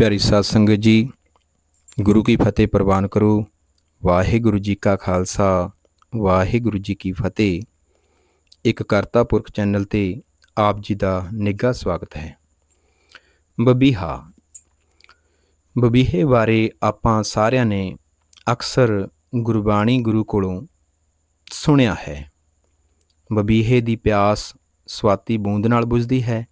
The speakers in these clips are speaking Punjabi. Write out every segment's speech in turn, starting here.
ਪਿਆਰੀ ਸਾਧ ਸੰਗਤ ਜੀ, ਗੁਰੂ ਕੀ ਫਤਿਹ ਪ੍ਰਵਾਨ ਕਰੋ। ਵਾਹਿਗੁਰੂ ਜੀ ਕਾ ਖਾਲਸਾ, ਵਾਹਿਗੁਰੂ ਜੀ ਕੀ ਫਤਿਹ। ਇੱਕ ਕਰਤਾ ਪੁਰਖ ਚੈਨਲ ਤੇ ਆਪ ਜੀ ਦਾ ਨਿੱਘਾ ਸਵਾਗਤ ਹੈ। ਬਬੀਹਾ, ਬਬੀਹੇ ਬਾਰੇ ਆਪਾਂ ਸਾਰਿਆਂ ਨੇ ਅਕਸਰ ਗੁਰਬਾਣੀ ਗੁਰੂ ਕੋਲੋਂ ਸੁਣਿਆ ਹੈ। ਬਬੀਹੇ ਦੀ ਪਿਆਸ ਸਵਾਤੀ ਬੂੰਦ ਨਾਲ ਬੁਝਦੀ ਹੈ।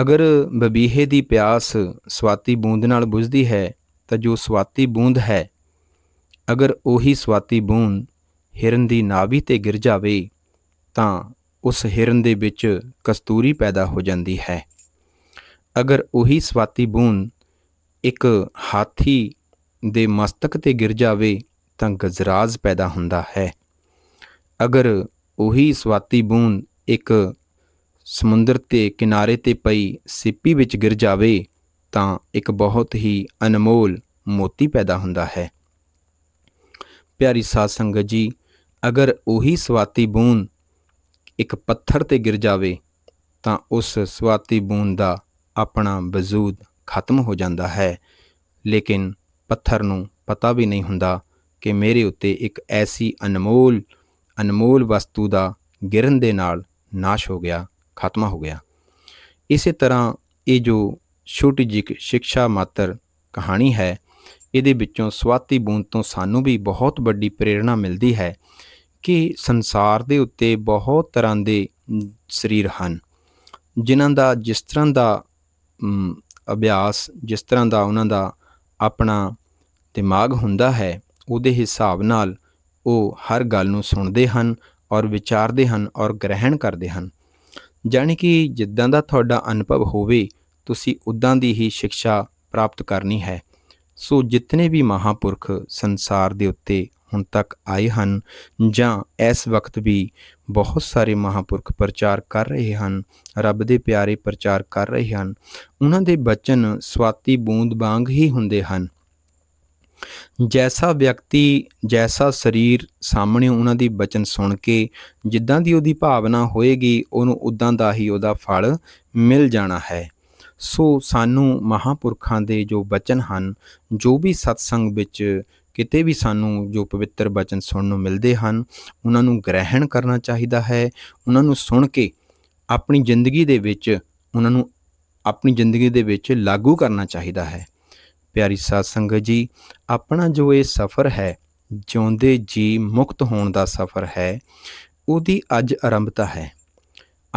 ਅਗਰ ਬਬੀਹੇ ਦੀ ਪਿਆਸ ਸਵਾਤੀ ਬੂੰਦ ਨਾਲ ਬੁਝਦੀ ਹੈ, ਤਾਂ ਜੋ ਸਵਾਤੀ ਬੂੰਦ ਹੈ। ਅਗਰ ਉਹੀ ਸਵਾਤੀ ਬੂੰਦ ਹਿਰਨ ਦੀ ਨਾਭੀ ਤੇ ਗਿਰ ਜਾਵੇ, ਤਾਂ ਉਸ ਹਿਰਨ ਦੇ ਵਿੱਚ ਕਸਤੂਰੀ ਪੈਦਾ ਹੋ ਜਾਂਦੀ ਹੈ। ਅਗਰ ਉਹੀ ਸਵਾਤੀ ਬੂੰਦ ਇੱਕ ਹਾਥੀ ਦੇ ਮਸਤਕ ਤੇ ਗਿਰ ਜਾਵੇ, ਤਾਂ ਗਜਰਾਜ ਪੈਦਾ ਹੁੰਦਾ ਹੈ। ਅਗਰ ਉਹੀ ਸਵਾਤੀ ਬੂੰਦ ਇੱਕ ਸਮੁੰਦਰ ਤੇ ਕਿਨਾਰੇ ਤੇ ਪਈ ਸਿੱਪੀ ਵਿੱਚ ਗਿਰ ਜਾਵੇ ਤਾਂ ਇੱਕ ਬਹੁਤ ਹੀ ਅਨਮੋਲ ਮੋਤੀ ਪੈਦਾ ਹੁੰਦਾ ਹੈ। ਪਿਆਰੀ ਸਾਧ ਸੰਗਤ ਜੀ, ਅਗਰ ਉਹੀ ਸਵਾਤੀ ਬੂੰਦ ਇੱਕ ਪੱਥਰ ਤੇ ਗਿਰ ਜਾਵੇ ਤਾਂ ਉਸ ਸਵਾਤੀ ਬੂੰਦ ਦਾ ਆਪਣਾ ਵਜੂਦ ਖਤਮ ਹੋ ਜਾਂਦਾ ਹੈ। ਲੇਕਿਨ ਪੱਥਰ ਨੂੰ ਪਤਾ ਵੀ ਨਹੀਂ ਹੁੰਦਾ ਕਿ ਮੇਰੇ ਉੱਤੇ ਇੱਕ ਐਸੀ ਅਨਮੋਲ ਅਨਮੋਲ ਵਸਤੂ ਦਾ ਗਿਰਨ ਦੇ ਨਾਲ ਨਾਸ਼ ਹੋ ਗਿਆ। ਖਤਮ ਹੋ ਗਿਆ। ਇਸੇ ਤਰ੍ਹਾਂ ਇਹ ਜੋ ਛੋਟੀ ਜਿਹੀ ਸਿੱਖਿਆ ਮਾਤਰ ਕਹਾਣੀ ਹੈ, ਇਹਦੇ ਵਿੱਚੋਂ ਸਵਾਤੀ ਬੂੰਦ ਤੋਂ ਸਾਨੂੰ ਵੀ ਬਹੁਤ ਵੱਡੀ ਪ੍ਰੇਰਣਾ ਮਿਲਦੀ ਹੈ ਕਿ ਸੰਸਾਰ ਦੇ ਉੱਤੇ ਬਹੁਤ ਤਰ੍ਹਾਂ ਦੇ ਸਰੀਰ ਹਨ, ਜਿਨ੍ਹਾਂ ਦਾ ਜਿਸ ਤਰ੍ਹਾਂ ਦਾ ਅਭਿਆਸ, ਜਿਸ ਤਰ੍ਹਾਂ ਦਾ ਉਹਨਾਂ ਦਾ ਆਪਣਾ ਦਿਮਾਗ ਹੁੰਦਾ ਹੈ, ਉਹਦੇ ਹਿਸਾਬ ਨਾਲ ਉਹ ਹਰ ਗੱਲ ਨੂੰ ਸੁਣਦੇ ਹਨ ਔਰ ਵਿਚਾਰਦੇ ਹਨ ਔਰ ਗ੍ਰਹਿਣ ਕਰਦੇ ਹਨ। ਜਾਣੀ ਕਿ ਜਿੱਦਾਂ ਦਾ ਤੁਹਾਡਾ ਅਨੁਭਵ ਹੋਵੇ, ਤੁਸੀਂ ਉਦਾਂ ਦੀ ਹੀ ਸਿੱਖਿਆ ਪ੍ਰਾਪਤ ਕਰਨੀ ਹੈ। ਸੋ ਜਿਤਨੇ ਵੀ ਮਹਾਪੁਰਖ ਸੰਸਾਰ ਦੇ ਉੱਤੇ ਹੁਣ ਤੱਕ ਆਏ ਹਨ, ਜਾਂ ਇਸ ਵਕਤ ਵੀ ਬਹੁਤ ਸਾਰੇ ਮਹਾਪੁਰਖ ਪ੍ਰਚਾਰ ਕਰ ਰਹੇ ਹਨ, ਰੱਬ ਦੇ ਪਿਆਰੇ ਪ੍ਰਚਾਰ ਕਰ ਰਹੇ ਹਨ, ਉਹਨਾਂ ਦੇ ਬਚਨ ਸਵਾਤੀ ਬੂੰਦ ਵਾਂਗ ਹੀ ਹੁੰਦੇ ਹਨ। ਜੈਸਾ ਵਿਅਕਤੀ ਜੈਸਾ ਸਰੀਰ ਸਾਹਮਣੇ ਉਹਨਾਂ ਦੀ ਬਚਨ ਸੁਣ ਕੇ ਜਿੱਦਾਂ ਦੀ ਉਹਦੀ ਭਾਵਨਾ ਹੋਏਗੀ, ਉਹਨੂੰ ਉਦਾਂ ਦਾ ਹੀ ਉਹਦਾ ਫਲ ਮਿਲ ਜਾਣਾ ਹੈ। ਸੋ ਸਾਨੂੰ ਮਹਾਪੁਰਖਾਂ ਦੇ ਜੋ ਬਚਨ ਹਨ, ਜੋ ਵੀ ਸਤਸੰਗ ਵਿੱਚ ਕਿਤੇ ਵੀ ਸਾਨੂੰ ਜੋ ਪਵਿੱਤਰ ਬਚਨ ਸੁਣਨ ਨੂੰ ਮਿਲਦੇ ਹਨ, ਉਹਨਾਂ ਨੂੰ ਗ੍ਰਹਿਣ ਕਰਨਾ ਚਾਹੀਦਾ ਹੈ। ਉਹਨਾਂ ਨੂੰ ਸੁਣ ਕੇ ਆਪਣੀ ਜ਼ਿੰਦਗੀ ਦੇ ਵਿੱਚ, ਉਹਨਾਂ ਨੂੰ ਆਪਣੀ ਜ਼ਿੰਦਗੀ ਦੇ ਵਿੱਚ ਲਾਗੂ ਕਰਨਾ ਚਾਹੀਦਾ ਹੈ। ਪਿਆਰੀ ਸਾਧ ਸੰਗਤ ਜੀ, ਆਪਣਾ ਜੋ ਇਹ ਸਫ਼ਰ ਹੈ, ਜਿਉਂਦੇ ਜੀ ਮੁਕਤ ਹੋਣ ਦਾ ਸਫ਼ਰ ਹੈ, ਉਹਦੀ ਅੱਜ ਆਰੰਭਤਾ ਹੈ।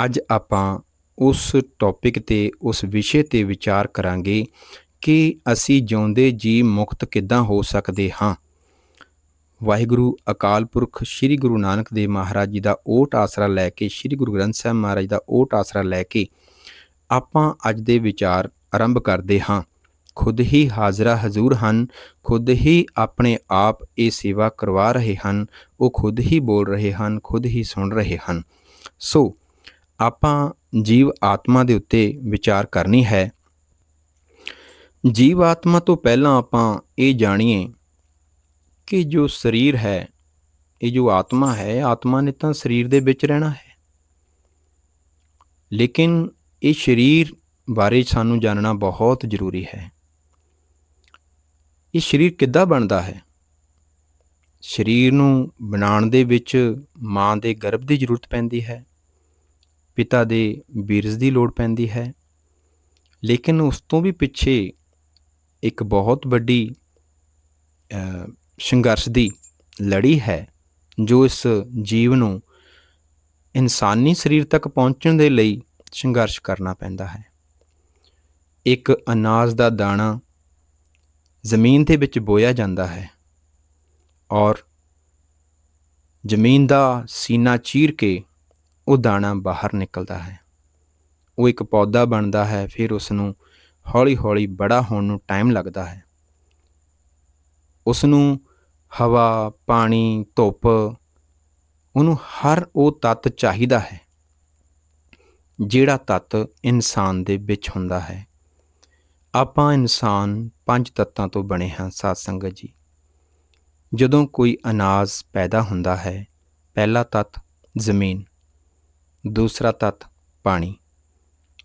ਅੱਜ ਆਪਾਂ ਉਸ ਟੌਪਿਕ ਤੇ, ਉਸ ਵਿਸ਼ੇ ਤੇ ਵਿਚਾਰ ਕਰਾਂਗੇ ਕਿ ਅਸੀਂ ਜਿਉਂਦੇ ਜੀ ਮੁਕਤ ਕਿੱਦਾਂ ਹੋ ਸਕਦੇ ਹਾਂ। ਵਾਹਿਗੁਰੂ ਅਕਾਲ ਪੁਰਖ ਸ੍ਰੀ ਗੁਰੂ ਨਾਨਕ ਦੇਵ ਮਹਾਰਾਜ ਜੀ ਦਾ ਓਟ ਆਸਰਾ ਲੈ ਕੇ, ਸ੍ਰੀ ਗੁਰੂ ਗ੍ਰੰਥ ਸਾਹਿਬ ਮਹਾਰਾਜ ਦਾ ਓਟ ਆਸਰਾ ਲੈ ਕੇ ਆਪਾਂ ਅੱਜ ਦੇ ਵਿਚਾਰ ਆਰੰਭ ਕਰਦੇ ਹਾਂ। ਖੁਦ ਹੀ ਹਾਜ਼ਰਾ ਹਜ਼ੂਰ ਹਨ, ਖੁਦ ਹੀ ਆਪਣੇ ਆਪ ਇਹ ਸੇਵਾ ਕਰਵਾ ਰਹੇ ਹਨ, ਉਹ ਖੁਦ ਹੀ ਬੋਲ ਰਹੇ ਹਨ, ਖੁਦ ਹੀ ਸੁਣ ਰਹੇ ਹਨ। ਸੋ, ਆਪਾਂ ਜੀਵ ਆਤਮਾ ਦੇ ਉੱਤੇ ਵਿਚਾਰ ਕਰਨੀ ਹੈ। ਜੀਵ ਆਤਮਾ ਤੋਂ ਪਹਿਲਾਂ ਆਪਾਂ ਇਹ ਜਾਣੀਏ ਕਿ ਜੋ ਸਰੀਰ ਹੈ, ਇਹ ਜੋ ਆਤਮਾ ਹੈ, ਆਤਮਾ ਨੇ ਤਾਂ ਸਰੀਰ ਦੇ ਵਿੱਚ ਰਹਿਣਾ ਹੈ। ਲੇਕਿਨ ਇਹ ਸਰੀਰ ਬਾਰੇ ਸਾਨੂੰ ਜਾਣਨਾ ਬਹੁਤ ਜ਼ਰੂਰੀ ਹੈ। ਇਹ ਸਰੀਰ ਕਿੱਦਾਂ ਬਣਦਾ ਹੈ? ਸਰੀਰ ਨੂੰ ਬਣਾਉਣ ਦੇ ਵਿੱਚ ਮਾਂ ਦੇ ਗਰਭ ਦੀ ਜ਼ਰੂਰਤ ਪੈਂਦੀ ਹੈ, ਪਿਤਾ ਦੇ ਬੀਰਜ ਦੀ ਲੋੜ ਪੈਂਦੀ ਹੈ, ਲੇਕਿਨ ਉਸ ਤੋਂ ਵੀ ਪਿੱਛੇ ਇੱਕ ਬਹੁਤ ਵੱਡੀ ਸੰਘਰਸ਼ ਦੀ ਲੜੀ ਹੈ, ਜੋ ਇਸ ਜੀਵ ਨੂੰ ਇਨਸਾਨੀ ਸਰੀਰ ਤੱਕ ਪਹੁੰਚਣ ਦੇ ਲਈ ਸੰਘਰਸ਼ ਕਰਨਾ ਪੈਂਦਾ ਹੈ। ਇੱਕ ਅਨਾਜ ਦਾ ਦਾਣਾ ਜ਼ਮੀਨ ਦੇ ਵਿੱਚ ਬੋਇਆ ਜਾਂਦਾ ਹੈ ਔਰ ਜ਼ਮੀਨ ਦਾ ਸੀਨਾ ਚੀਰ ਕੇ ਉਹ ਦਾਣਾ ਬਾਹਰ ਨਿਕਲਦਾ ਹੈ। ਉਹ ਇੱਕ ਪੌਦਾ ਬਣਦਾ ਹੈ, ਫਿਰ ਉਸ ਨੂੰ ਹੌਲੀ-ਹੌਲੀ ਬੜਾ ਹੋਣ ਨੂੰ ਟਾਈਮ ਲੱਗਦਾ ਹੈ। ਉਸ ਨੂੰ ਹਵਾ, ਪਾਣੀ, ਧੁੱਪ, ਉਹਨੂੰ ਹਰ ਉਹ ਤੱਤ ਚਾਹੀਦਾ ਹੈ, ਜਿਹੜਾ ਤੱਤ ਇਨਸਾਨ ਦੇ ਵਿੱਚ ਹੁੰਦਾ ਹੈ। ਆਪਾਂ ਇਨਸਾਨ ਪੰਜ ਤੱਤਾਂ ਤੋਂ ਬਣੇ ਹਾਂ ਸਾਧ ਸੰਗਤ ਜੀ। ਜਦੋਂ ਕੋਈ ਅਨਾਜ ਪੈਦਾ ਹੁੰਦਾ ਹੈ, ਪਹਿਲਾ ਤੱਤ ਜ਼ਮੀਨ, ਦੂਸਰਾ ਤੱਤ ਪਾਣੀ,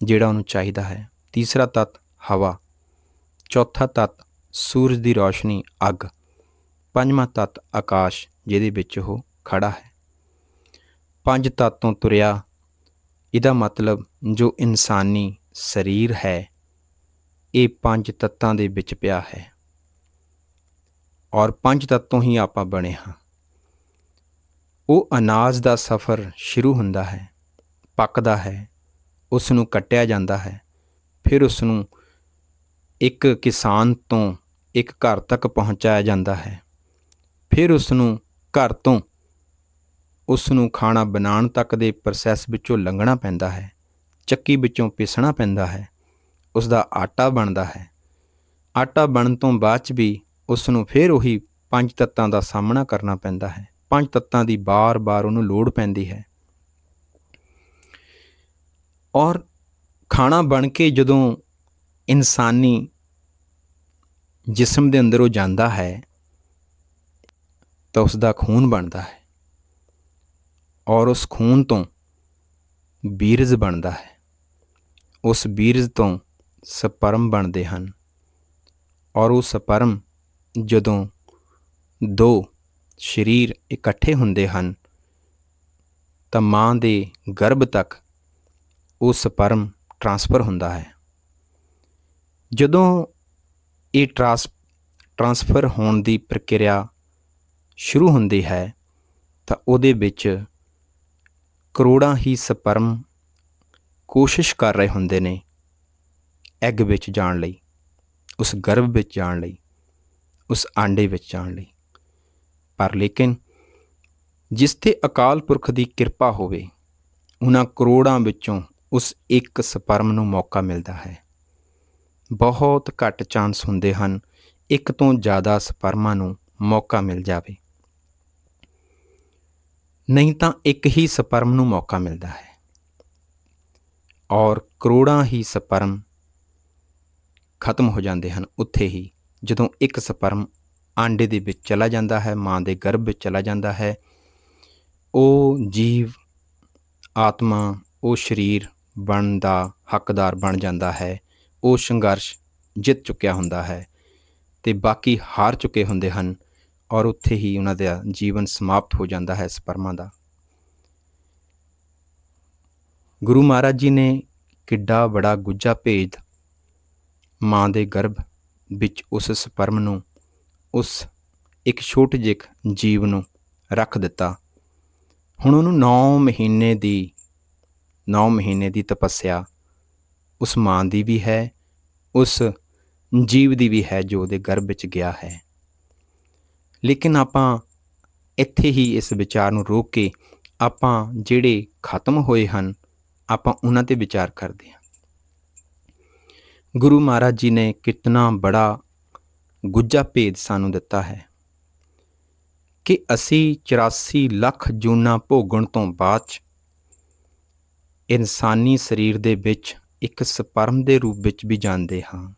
ਜਿਹੜਾ ਉਹਨੂੰ ਚਾਹੀਦਾ ਹੈ। ਤੀਸਰਾ ਤੱਤ ਹਵਾ, ਚੌਥਾ ਤੱਤ ਸੂਰਜ ਦੀ ਰੋਸ਼ਨੀ, ਅੱਗ, ਪੰਜਵਾਂ ਤੱਤ ਆਕਾਸ਼, ਜਿਹਦੇ ਵਿੱਚ ਉਹ ਖੜਾ ਹੈ। ਪੰਜ ਤੱਤ ਤੋਂ ਤੁਰਿਆ, ਇਹਦਾ ਮਤਲਬ ਜੋ ਇਨਸਾਨੀ ਸਰੀਰ ਹੈ ਇਹ ਪੰਜ ਤੱਤਾਂ ਦੇ ਵਿੱਚ ਪਿਆ ਹੈ। ਔਰ ਪੰਜ ਤੱਤੋਂ ਹੀ ਆਪਾਂ ਬਣੇ ਹਾਂ। ਉਹ ਅਨਾਜ ਦਾ ਸਫ਼ਰ ਸ਼ੁਰੂ ਹੁੰਦਾ ਹੈ, ਪੱਕਦਾ ਹੈ ਉਸ ਨੂੰ ਕੱਟਿਆ ਜਾਂਦਾ ਹੈ, ਫਿਰ ਉਸ ਨੂੰ ਇੱਕ ਕਿਸਾਨ ਤੋਂ ਇੱਕ ਘਰ ਤੱਕ ਪਹੁੰਚਾਇਆ ਜਾਂਦਾ ਹੈ, ਫਿਰ ਉਸ ਨੂੰ ਘਰ ਤੋਂ ਉਸ ਨੂੰ ਖਾਣਾ ਬਣਾਉਣ ਤੱਕ ਦੇ ਪ੍ਰੋਸੈਸ ਵਿੱਚੋਂ ਲੰਘਣਾ ਪੈਂਦਾ ਹੈ, ਚੱਕੀ ਵਿੱਚੋਂ ਪਿਸਣਾ ਪੈਂਦਾ ਹੈ ਉਸ ਦਾ ਆਟਾ ਬਣਦਾ ਹੈ। ਆਟਾ ਬਣਨ ਤੋਂ ਬਾਅਦ ਚ ਵੀ ਉਸ ਨੂੰ ਫਿਰ ਉਹੀ ਪੰਜ ਤੱਤਾਂ ਦਾ ਸਾਹਮਣਾ ਕਰਨਾ ਪੈਂਦਾ ਹੈ। ਪੰਜ ਤੱਤਾਂ ਦੀ ਬਾਰ-ਬਾਰ ਉਹਨੂੰ ਲੋੜ ਪੈਂਦੀ ਹੈ। ਔਰ ਖਾਣਾ ਬਣ ਕੇ ਜਦੋਂ ਇਨਸਾਨੀ ਜਿਸਮ ਦੇ ਅੰਦਰ ਉਹ ਜਾਂਦਾ ਹੈ, ਤਾਂ ਉਸ ਦਾ ਖੂਨ ਬਣਦਾ ਹੈ। ਔਰ ਉਸ ਖੂਨ ਤੋਂ ਬੀਰਜ ਬਣਦਾ ਹੈ। ਉਸ ਬੀਰਜ ਤੋਂ ਸਪਰਮ ਬਣਦੇ ਹਨ ਔਰ ਉਹ ਸਪਰਮ ਜਦੋਂ ਦੋ ਸਰੀਰ ਇਕੱਠੇ ਹੁੰਦੇ ਹਨ, ਤਾਂ ਮਾਂ ਦੇ ਗਰਭ ਤੱਕ ਉਹ ਸਪਰਮ ਟ੍ਰਾਂਸਫਰ ਹੁੰਦਾ ਹੈ। ਜਦੋਂ ਇਹ ਟਰਾਂਸ, ਟਰਾਂਸਫਰ ਹੋਣ ਦੀ ਪ੍ਰਕਿਰਿਆ ਸ਼ੁਰੂ ਹੁੰਦੀ ਹੈ, ਤਾਂ ਉਹਦੇ ਵਿੱਚ ਕਰੋੜਾਂ ਹੀ ਸਪਰਮ ਕੋਸ਼ਿਸ਼ ਕਰ ਰਹੇ ਹੁੰਦੇ ਨੇ। ਐਗ ਵਿੱਚ ਜਾਣ ਲਈ, ਉਸ ਗਰਭ ਵਿੱਚ ਜਾਣ ਲਈ, ਉਸ ਆਂਡੇ ਵਿੱਚ ਜਾਣ ਲਈ। ਪਰ ਲੇਕਿਨ ਜਿਸ ਤੇ ਅਕਾਲ ਪੁਰਖ ਦੀ ਕਿਰਪਾ ਹੋਵੇ, ਉਹਨਾਂ ਕਰੋੜਾਂ ਵਿੱਚੋਂ ਉਸ ਇੱਕ ਸਪਰਮ ਨੂੰ ਮੌਕਾ ਮਿਲਦਾ ਹੈ। ਬਹੁਤ ਘੱਟ ਚਾਂਸ ਹੁੰਦੇ ਹਨ ਇੱਕ ਤੋਂ ਜ਼ਿਆਦਾ ਸਪਰਮਾਂ ਨੂੰ ਮੌਕਾ ਮਿਲ ਜਾਵੇ। ਨਹੀਂ ਤਾਂ ਇੱਕ ਹੀ ਸਪਰਮ ਨੂੰ ਮੌਕਾ ਮਿਲਦਾ ਹੈ। ਔਰ ਕਰੋੜਾਂ ਹੀ ਸਪਰਮ ਖਤਮ ਹੋ ਜਾਂਦੇ ਹਨ। ਉੱਥੇ ਹੀ ਜਦੋਂ ਇੱਕ ਸਪਰਮ ਆਂਡੇ ਦੇ ਵਿੱਚ ਚਲਾ ਜਾਂਦਾ ਹੈ, ਮਾਂ ਦੇ ਗਰਭ ਵਿੱਚ ਚਲਾ ਜਾਂਦਾ ਹੈ, ਉਹ ਜੀਵ ਆਤਮਾ, ਉਹ ਸਰੀਰ ਬਣਨ ਦਾ ਹੱਕਦਾਰ ਬਣ ਜਾਂਦਾ ਹੈ, ਉਹ ਸੰਘਰਸ਼ ਜਿੱਤ ਚੁੱਕਿਆ ਹੁੰਦਾ ਹੈ ਤੇ ਬਾਕੀ ਹਾਰ ਚੁੱਕੇ ਹੁੰਦੇ ਹਨ ਔਰ ਉੱਥੇ ਹੀ ਉਹਨਾਂ ਦਾ ਜੀਵਨ ਸਮਾਪਤ ਹੋ ਜਾਂਦਾ ਹੈ ਸਪਰਮਾਂ ਦਾ। ਗੁਰੂ ਮਹਾਰਾਜ ਜੀ ਨੇ ਕਿੱਡਾ ਬੜਾ ਗੁੱਜਾ ਭੇਦ ਮਾਂ ਦੇ ਗਰਭ ਵਿੱਚ ਉਸ ਸਪਰਮ ਨੂੰ, ਉਸ ਇੱਕ ਛੋਟੇ ਜਿਹੇ ਜੀਵ ਨੂੰ ਰੱਖ ਦਿੱਤਾ। ਹੁਣ ਉਹਨੂੰ 9 ਮਹੀਨੇ ਦੀ 9 ਮਹੀਨੇ ਦੀ ਤਪੱਸਿਆ ਉਸ ਮਾਂ ਦੀ ਵੀ ਹੈ, ਉਸ ਜੀਵ ਦੀ ਵੀ ਹੈ ਜੋ ਉਹਦੇ ਗਰਭ ਵਿੱਚ ਗਿਆ ਹੈ। ਲੇਕਿਨ ਆਪਾਂ ਇੱਥੇ ਹੀ ਇਸ ਵਿਚਾਰ ਨੂੰ ਰੋਕ ਕੇ ਆਪਾਂ ਜਿਹੜੇ ਖਤਮ ਹੋਏ ਹਨ, ਆਪਾਂ ਉਹਨਾਂ ਤੇ ਵਿਚਾਰ ਕਰਦੇ ਹਾਂ। ਗੁਰੂ ਮਹਾਰਾਜ ਜੀ ਨੇ ਕਿਤਨਾ ਬੜਾ ਗੁੱਜਾ ਭੇਦ ਸਾਨੂੰ ਦਿੱਤਾ ਹੈ ਕਿ ਅਸੀਂ 84 ਲੱਖ ਜੂਨਾ ਭੋਗਣ ਤੋਂ ਬਾਅਦ 'ਚ ਇਨਸਾਨੀ ਸਰੀਰ ਦੇ ਵਿੱਚ ਇੱਕ ਸਪਰਮ ਦੇ ਰੂਪ ਵਿੱਚ ਵੀ ਜਾਂਦੇ ਹਾਂ।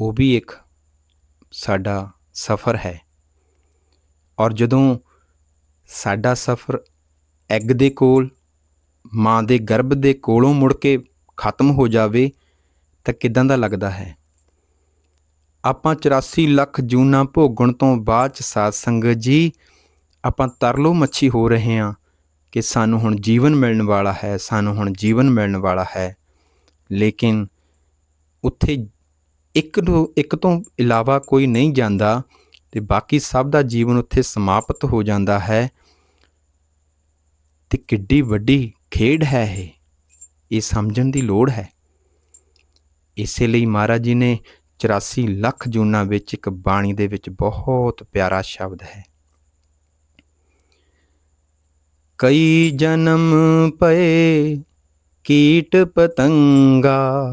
ਉਹ ਵੀ ਇੱਕ ਸਾਡਾ ਸਫ਼ਰ ਹੈ। ਔਰ ਜਦੋਂ ਸਾਡਾ ਸਫ਼ਰ ਐਗ ਦੇ ਕੋਲ, ਮਾਂ ਦੇ ਗਰਭ ਦੇ ਕੋਲੋਂ ਮੁੜ ਕੇ ਖਤਮ ਹੋ ਜਾਵੇ ਤਾਂ ਕਿਦਾਂ ਦਾ ਲੱਗਦਾ ਹੈ? ਆਪਾਂ 84 ਲੱਖ ਜੂਨਾ ਭੋਗਣ ਤੋਂ ਬਾਅਦ ਚ ਸਾਧ ਸੰਗਤ ਜੀ, ਆਪਾਂ ਤਰਲੋ ਮੱਛੀ ਹੋ ਰਹੇ ਹਾਂ ਕਿ ਸਾਨੂੰ ਹੁਣ ਜੀਵਨ ਮਿਲਣ ਵਾਲਾ ਹੈ, ਸਾਨੂੰ ਹੁਣ ਜੀਵਨ ਮਿਲਣ ਵਾਲਾ ਹੈ। ਲੇਕਿਨ ਉੱਥੇ ਇੱਕ ਨੂੰ ਇੱਕ ਤੋਂ ਇਲਾਵਾ ਕੋਈ ਨਹੀਂ ਜਾਂਦਾ ਤੇ ਬਾਕੀ ਸਭ ਦਾ ਜੀਵਨ ਉੱਥੇ ਸਮਾਪਤ ਹੋ ਜਾਂਦਾ ਹੈ। ਤੇ ਕਿੱਡੀ ਵੱਡੀ ਖੇਡ ਹੈ ਇਹ। ਇਹ ਸਮਝਣ ਦੀ ਲੋੜ ਹੈ। ਇਸੇ ਲਈ ਮਹਾਰਾਜ ਜੀ ਨੇ 84 ਲੱਖ ਜੂਨਾਂ ਵਿੱਚ ਇੱਕ ਬਾਣੀ ਦੇ ਵਿੱਚ ਬਹੁਤ ਪਿਆਰਾ ਸ਼ਬਦ ਹੈ। ਕਈ ਜਨਮ ਪਏ, ਕੀਟ ਪਤੰਗਾ।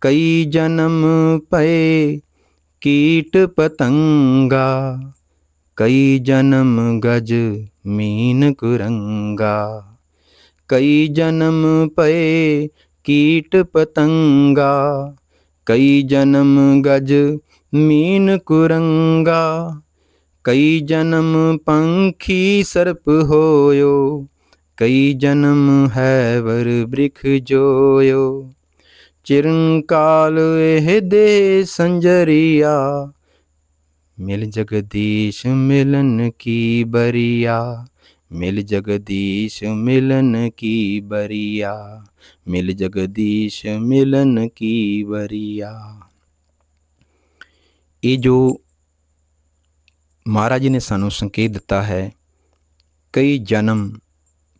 ਕਈ ਜਨਮ ਪਏ, ਕੀਟ ਪਤੰਗਾ। ਕਈ ਜਨਮ ਗਜ ਮੀਨ ਕੁਰੰਗਾ। ਕਈ ਜਨਮ ਪਏ ਕੀਟ ਪਤੰਗਾ, ਕਈ ਜਨਮ ਗਜ ਮੀਨ ਕੁਰੰਗਾ, ਕਈ ਜਨਮ ਪੰਖੀ ਸਰਪ ਹੋਇਓ, ਕਈ ਜਨਮ ਹੈ ਵਰ ਬ੍ਰਿਖ ਜੋਇਓ। ਚਿਰੰਕਾਲ ਇਹ ਦੇ ਸੰਜਰੀਆ, ਮਿਲ ਜਗਦੀਸ਼ ਮਿਲਨ ਕੀ ਬਰੀਆ। ਮਿਲ ਜਗਦੀਸ਼ ਮਿਲਨ ਕੀ ਬਰੀਆ ਮਿਲ ਜਗਦੀਸ਼ ਮਿਲਨ ਕੀ ਬਰੀਆ ਇਹ ਜੋ ਮਹਾਰਾਜ ਜੀ ਨੇ ਸਾਨੂੰ ਸੰਕੇਤ ਦਿੱਤਾ ਹੈ ਕਈ ਜਨਮ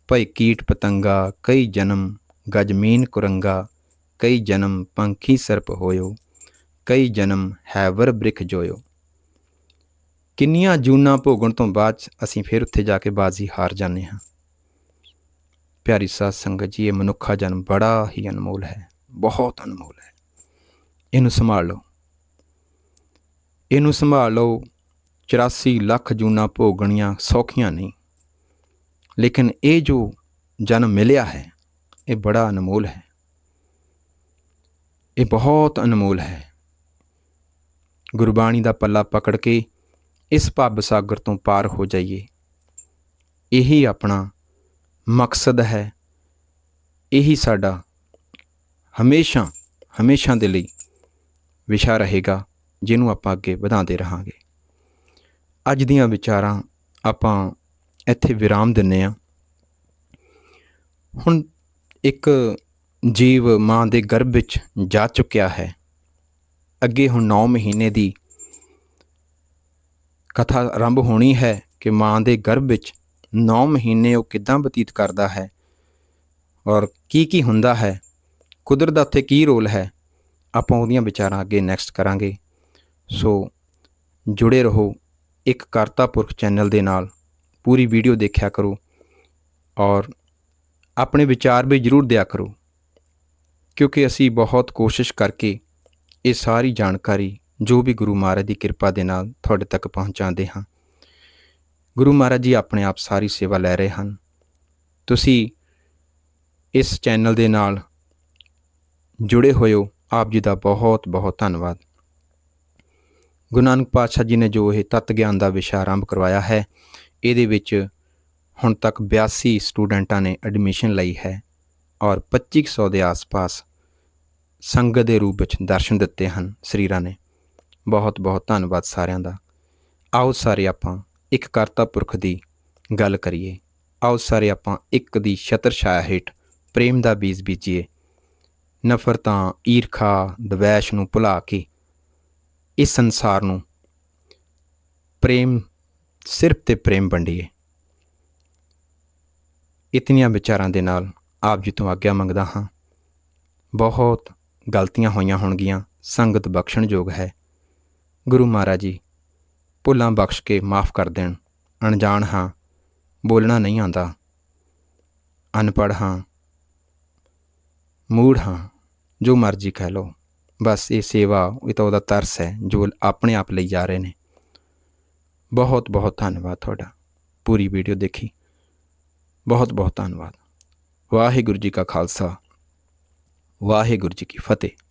ਭਈ ਕੀਟ ਪਤੰਗਾ ਕਈ ਜਨਮ ਗਜਮੀਨ ਕੁਰੰਗਾ ਕਈ ਜਨਮ ਪੰਖੀ ਸਰਪ ਹੋਇਓ ਕਈ ਜਨਮ ਹੈਵਰ ਬ੍ਰਿਖ ਜੋਇਓ ਕਿੰਨੀਆਂ ਜੂਨਾਂ ਭੋਗਣ ਤੋਂ ਬਾਅਦ 'ਚ ਅਸੀਂ ਫਿਰ ਉੱਥੇ ਜਾ ਕੇ ਬਾਜ਼ੀ ਹਾਰ ਜਾਂਦੇ ਹਾਂ। ਪਿਆਰੀ ਸਾਧ ਸੰਗਤ ਜੀ, ਇਹ ਮਨੁੱਖਾ ਜਨਮ ਬੜਾ ਹੀ ਅਨਮੋਲ ਹੈ, ਬਹੁਤ ਅਨਮੋਲ ਹੈ। ਇਹਨੂੰ ਸੰਭਾਲ ਲਓ। ਇਹਨੂੰ ਸੰਭਾਲ ਲਓ 84 ਲੱਖ ਜੂਨਾਂ ਭੋਗਣੀਆਂ ਸੌਖੀਆਂ ਨਹੀਂ, ਲੇਕਿਨ ਇਹ ਜੋ ਜਨਮ ਮਿਲਿਆ ਹੈ, ਇਹ ਬੜਾ ਅਨਮੋਲ ਹੈ। ਇਹ ਬਹੁਤ ਅਨਮੋਲ ਹੈ। ਗੁਰਬਾਣੀ ਦਾ ਪੱਲਾ ਪਕੜ ਕੇ ਇਸ ਭੱਬ ਸਾਗਰ ਤੋਂ ਪਾਰ ਹੋ ਜਾਈਏ। ਇਹੀ ਆਪਣਾ ਮਕਸਦ ਹੈ। ਇਹੀ ਸਾਡਾ ਹਮੇਸ਼ਾ ਹਮੇਸ਼ਾ ਦੇ ਲਈ ਵਿਸ਼ਾ ਰਹੇਗਾ, ਜਿਹਨੂੰ ਆਪਾਂ ਅੱਗੇ ਵਧਾਉਂਦੇ ਰਹਾਂਗੇ। ਅੱਜ ਦੀਆਂ ਵਿਚਾਰਾਂ ਆਪਾਂ ਇੱਥੇ ਵਿਰਾਮ ਦਿੰਨੇ ਆ ਹੁਣ ਇੱਕ ਜੀਵ ਮਾਂ ਦੇ ਗਰਭ ਵਿੱਚ ਜਾ ਚੁੱਕਿਆ ਹੈ। ਅੱਗੇ ਹੁਣ 9 ਮਹੀਨੇ ਦੀ ਕਥਾ ਆਰੰਭ ਹੋਣੀ ਹੈ ਕਿ ਮਾਂ ਦੇ ਗਰਭ ਵਿੱਚ 9 ਮਹੀਨੇ ਉਹ ਕਿਦਾਂ ਬਤੀਤ ਕਰਦਾ ਹੈ? ਔਰ ਕੀ ਕੀ ਹੁੰਦਾ ਹੈ? ਕੁਦਰਤ ਦਾ ਉੱਥੇ ਕੀ ਰੋਲ ਹੈ? ਆਪਾਂ ਉਹਦੀਆਂ ਵਿਚਾਰਾਂ ਅੱਗੇ ਨੈਕਸਟ ਕਰਾਂਗੇ। ਸੋ ਜੁੜੇ ਰਹੋ ਇੱਕ ਕਰਤਾ ਪੁਰਖ ਚੈਨਲ ਦੇ ਨਾਲ। ਪੂਰੀ ਵੀਡੀਓ ਦੇਖਿਆ ਕਰੋ। ਔਰ ਆਪਣੇ ਵਿਚਾਰ ਵੀ ਜ਼ਰੂਰ ਦਿਆ ਕਰੋ। ਕਿਉਂਕਿ ਅਸੀਂ ਬਹੁਤ ਕੋਸ਼ਿਸ਼ ਕਰਕੇ ਇਹ ਸਾਰੀ ਜਾਣਕਾਰੀ ਜੋ ਵੀ ਗੁਰੂ ਮਹਾਰਾਜ ਦੀ ਕਿਰਪਾ ਦੇ ਨਾਲ ਤੁਹਾਡੇ ਤੱਕ ਪਹੁੰਚਾਉਂਦੇ ਹਾਂ। ਗੁਰੂ ਮਹਾਰਾਜ ਜੀ ਆਪਣੇ ਆਪ ਸਾਰੀ ਸੇਵਾ ਲੈ ਰਹੇ ਹਨ। ਤੁਸੀਂ ਇਸ ਚੈਨਲ ਦੇ ਨਾਲ ਜੁੜੇ ਹੋਏ ਹੋ ਆਪ ਜੀ ਦਾ ਬਹੁਤ ਬਹੁਤ ਧੰਨਵਾਦ। ਗੁਰੂ ਨਾਨਕ ਪਾਤਸ਼ਾਹ ਜੀ ਨੇ ਜੋ ਇਹ ਤਤ ਗਿਆਨ ਦਾ ਵਿਸ਼ਾ ਆਰੰਭ ਕਰਵਾਇਆ ਹੈ, ਇਹਦੇ ਵਿੱਚ ਹੁਣ ਤੱਕ 82 ਸਟੂਡੈਂਟਾਂ ਨੇ ਐਡਮਿਸ਼ਨ ਲਈ ਹੈ ਔਰ 2500 ਦੇ ਆਸ-ਪਾਸ ਸੰਗਤ ਦੇ ਰੂਪ ਵਿੱਚ ਦਰਸ਼ਨ ਦਿੱਤੇ ਹਨ ਸਰੀਰਾਂ ਨੇ। ਬਹੁਤ ਬਹੁਤ ਧੰਨਵਾਦ ਸਾਰਿਆਂ ਦਾ। ਆਓ ਸਾਰੇ ਆਪਾਂ ਇੱਕ ਕਰਤਾ ਪੁਰਖ ਦੀ ਗੱਲ ਕਰੀਏ। ਆਓ ਸਾਰੇ ਆਪਾਂ ਇੱਕ ਦੀ ਛਤਰ ਛਾਇਆ ਹੇਠ ਪ੍ਰੇਮ ਦਾ ਬੀਜ ਬੀਜੀਏ। ਨਫ਼ਰਤਾਂ ਈਰਖਾ, ਦਵੈਸ਼ ਨੂੰ ਭੁਲਾ ਕੇ ਇਸ ਸੰਸਾਰ ਨੂੰ ਪ੍ਰੇਮ, ਸਿਰਫ ਤੇ ਪ੍ਰੇਮ ਵੰਡੀਏ। ਇਤਨੀਆਂ ਵਿਚਾਰਾਂ ਦੇ ਨਾਲ ਆਪ ਜੀ ਤੋਂ ਆਗਿਆ ਮੰਗਦਾ ਹਾਂ। ਬਹੁਤ ਗਲਤੀਆਂ ਹੋਈਆਂ ਹੋਣਗੀਆਂ। ਸੰਗਤ ਬਖਸ਼ਣਯੋਗ ਹੈ। ਗੁਰੂ ਮਹਾਰਾਜ ਜੀ ਭੁੱਲਾਂ ਬਖਸ਼ ਕੇ ਮਾਫ ਕਰ ਦੇਣ, ਅਣਜਾਣ ਹਾਂ, ਬੋਲਣਾ ਨਹੀਂ ਆਂਦਾ ਅਨਪੜ੍ਹ ਹਾਂ, ਮੂੜ ਹਾਂ, ਜੋ ਮਰਜ਼ੀ ਕਹਿ ਲਓ, ਬਸ ਇਹ ਸੇਵਾ, ਇਹ ਤਾਂ ਉਹਦਾ ਤਰਸ ਹੈ, ਜੋ ਆਪਣੇ ਆਪ ਲਈ ਜਾ ਰਹੇ ਨੇ। ਬਹੁਤ ਬਹੁਤ ਧੰਨਵਾਦ ਤੁਹਾਡਾ, ਪੂਰੀ ਵੀਡੀਓ ਦੇਖੀ। ਬਹੁਤ ਬਹੁਤ ਧੰਨਵਾਦ। ਵਾਹਿਗੁਰੂ ਜੀ ਕਾ ਖਾਲਸਾ, ਵਾਹਿਗੁਰੂ ਜੀ ਕੀ ਫਤਿਹ।